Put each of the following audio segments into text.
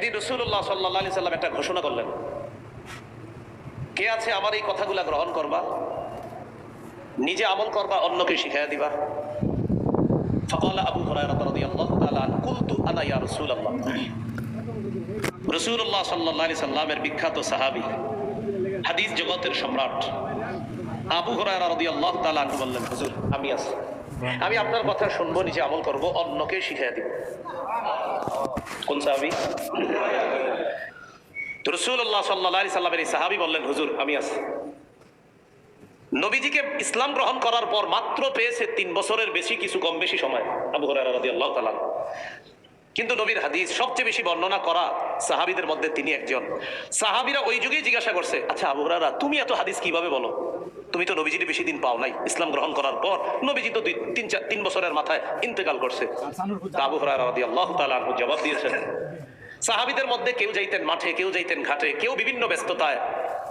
একদিন রসুল্লাহ সাল্লাহ আলি সাল্লাম একটা ঘোষণা করলেন কে আছে আমার এই কথাগুলা গ্রহণ করবা নিজে আমল করবা অন্যকে শিখাইয়া দিবা فقال أبو هريرة رضي الله تعالى عنه قلت أنا يا رسول الله রসুল্লাহ সাল্লাহ আলি সাল্লামের বিখ্যাত সাহাবি হাদিস জগতের সম্রাট আবু হরায়রা রাদিয়াল্লাহু তাআলা আনহু বললেন, হুজুর, আমি আছি। আমি আপনার কথা শুনব, নিজে আমল করব, অন্যকে শিখিয়ে দিব। কোন সাহাবি? রসুল্লাহ সাল্লাহ আলি সাল্লামের এই সাহাবি বললেন, হুজুর, আমি আছি। নবীজিকে ইসলাম গ্রহণ করার পর মাত্র পেয়েছে তিন বছরের বেশি, কিছু কম বেশি সময়, আবু হরায়রা রাদিয়াল্লাহু তাআলা আনহু। কিন্তু নবীর হাদিস সবচেয়ে বেশি বর্ণনা করা সাহাবিদের মধ্যে তিনি একজন। সাহাবিরা ওই যুগেই জিজ্ঞাসা করছে আচ্ছা আবু হুরায়রা, তুমি এত হাদিস কীভাবে বলো? তুমি তো নবীজির বেশি দিন পাও নাই। ইসলাম গ্রহণ করার পর নবীজি তো দুই, তিন, চার, তিন বছরের মাথায় ইন্তেকাল করছে। আবু তাআলা জবাব দিয়েছেন। সাহাবিদের মধ্যে কেউ যাইতেন মাঠে, কেউ যাইতেন ঘাটে, কেউ বিভিন্ন ব্যস্ততায়।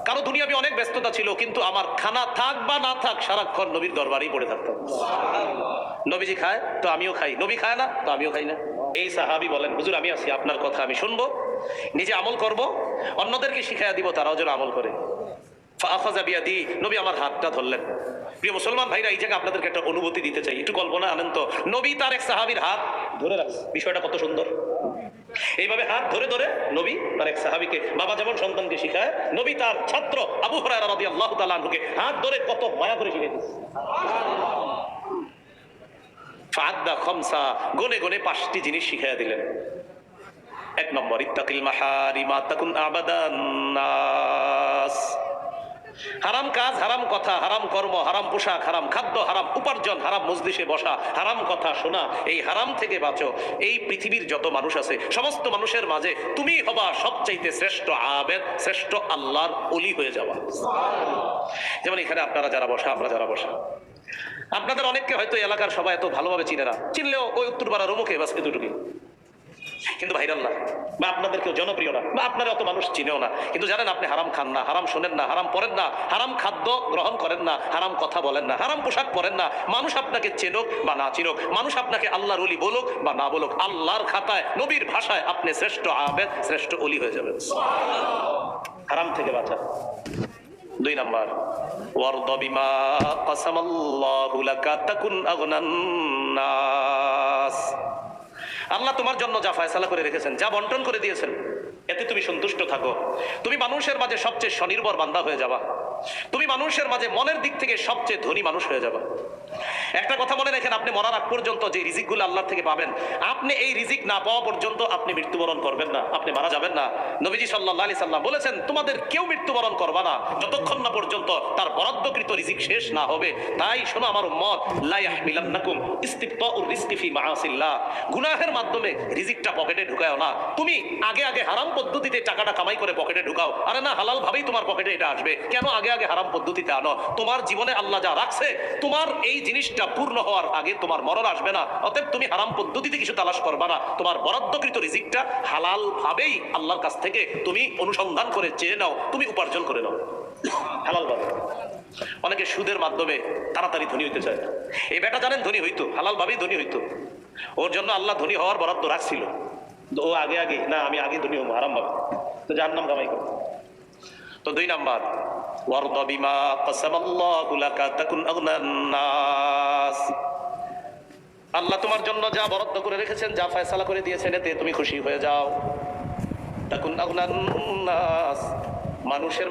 কারও দুনিয়াবি অনেক ব্যস্ততা ছিল, কিন্তু আমার খানা থাক বা না থাক সারাক্ষণ নবীর দরবারেই পড়ে থাকতাম। নবীজি খায়, তো আমিও খাই। নবী খায় না, তো আমিও খাই না। এই সাহাবি বলেন, হুজুর, আমি আছি, আপনার কথা আমি শুনব, নিজে আমল করব, অন্যদেরকে শিখাইয়া দিব, তারাও যেন আমল করে। নবী আমার হাতটা ধরলেন। প্রিয় মুসলমান ভাইরা, এই জায়গায় আপনাদেরকে একটা অনুভূতি দিতে চাই। একটু কল্পনা নবী তার এক সাহাবীর হাত ধরে রাখছে। বিষয়টা কত সুন্দর। এইভাবে হাত ধরে ধরে নবী তার এক সাহাবীকে, বাবা যেমন সন্তানকে শিখায়, নবী তার ছাত্র আবু রাদিয়াল্লাহু তাআলা আনহুকে হাত ধরে কত মায়া করে ফাদ্দা খমসা পাঁচটি জিনিস শিখাইয়া দিলেন। এক নম্বর, ইত্তাকিল মাহারিমা তাকুন আবাদান নাস হারাম কাজ হারাম কথা, হারাম কর্ম, হারাম পোশাক, হারাম খাদ্য, হারাম উপার্জন, হারাম মজলিসে বসা, হারাম কথা শোনা, এই হারাম থেকে বাঁচো। এই পৃথিবীর যত মানুষ আছে, সমস্ত মানুষের মাঝে তুমি হবা সবচাইতে শ্রেষ্ঠ আবেদ, শ্রেষ্ঠ আল্লাহর অলি হয়ে যাওয়া। যেমন এখানে আপনারা যারা বসা, আমরা যারা বসা। আপনাদের অনেককে হয়তো এলাকার সবাই এত ভালোভাবে চিনে না। চিনলেও ওই উত্তর পাড়ার অমুখে বাস এতটুকুই। কিন্তু ভাইরাল না, বা আপনাদের কেউ জনপ্রিয় না, বা আপনারা অত মানুষ চিনেও না। কিন্তু জানেন আপনি হারাম খান না, হারাম শোনেন না, হারাম পড়েন না, হারাম খাদ্য গ্রহণ করেন না, হারাম কথা বলেন না, হারাম পোশাক পরেন না, মানুষ আপনাকে চেনুক বা না চিনুক, মানুষ আপনাকে আল্লাহর অলি বলুক বা না বলুক, আল্লাহর খাতায়, নবীর ভাষায় আপনি শ্রেষ্ঠ আবেদ, শ্রেষ্ঠ অলি হয়ে যাবেন। হারাম থেকে বাঁচা। দুই নাম্বার, ওয়ারদ বিমা কাসামাল্লাহু লাকা তাকুন আগনান নাস আল্লাহ তোমার জন্য যা ফয়সালা করে রেখেছেন, যা বন্টন করে দিয়েছেন, এতে তুমি সন্তুষ্ট থাকো। তুমি মানুষের মাঝে সবচেয়ে স্বনির্ভর বান্দা হয়ে যাবা। তুমি মানুষের মাঝে মনের দিক থেকে সবচেয়ে ধনী মানুষ হয়ে যাবা। একটা কথা মনে রাখেন, আপনি মরার আগ পর্যন্ত যে রিজিকগুলো আল্লাহ থেকে পাবেন, আপনি এই রিজিক না পাওয়া পর্যন্ত আপনি মৃত্যুবরণ করবেন না, আপনি মারা যাবেন না। নবীজি সাল্লাহ আলি সাল্লাম বলেছেন, তোমাদের কেউ মৃত্যুবরণ করবা না, যতক্ষণ না পর্যন্ত তার বরাদ্দকৃত রিজিক শেষ না হবে। তাই শোনো আমার উম্মত, লা ইয়াহমিলান্নাকুম ইস্তিফতাউর রিজকি ফি মাআসিল্লাহ। গুনাহের মাধ্যমে রিজিকটা পকেটে ঢুকায়ও না। তুমি আগে আগে হারাম পদ্ধতিতে টাকাটা কামাই করে পকেটে ঢুকাও। আরে না, হালাল ভাবেই তোমার পকেটে এটা আসবে। কেন আগে আগে হারাম পদ্ধতিতে আনো? তোমার জীবনে আল্লাহ যা রাখছে, তোমার এই জিনিসটা পূর্ণ হওয়ার আগে তোমার মরণ আসবে না। অতএব তুমি হারাম পদ্ধতিতে কিছু তালাশ করবা না। তোমার বরাদ্দকৃত রিজিকটা হালাল ভাবেই আল্লাহর কাছ থেকে তুমি অনুসন্ধান করে চেয়ে নাও, তুমি উপার্জন করে নাও। হালাল ভাবে অনেকে সুদের মাধ্যমে তাড়াতাড়ি ধনী হইতে চায়। এই বেটা জানেন ধনী হইতো হালাল ভাবেই ধনী হইতো। ওর জন্য আল্লাহ ধনী হওয়ার বরাদ্দ রাখছিল। ও আগে আগে, না, আমি আগে ধনী হব আরাম ভাবে তো যার নাম কামাই করব তো দুই নাম্বার ওয়ারদ قسم الله لك تكن الناس আল্লাহ তোমার জন্য যা বরাদ্দ করে রেখেছেন, যা ফয়সালা করে দিয়েছেন, এতে তুমি খুশি হয়ে যাও। তখন মানুষের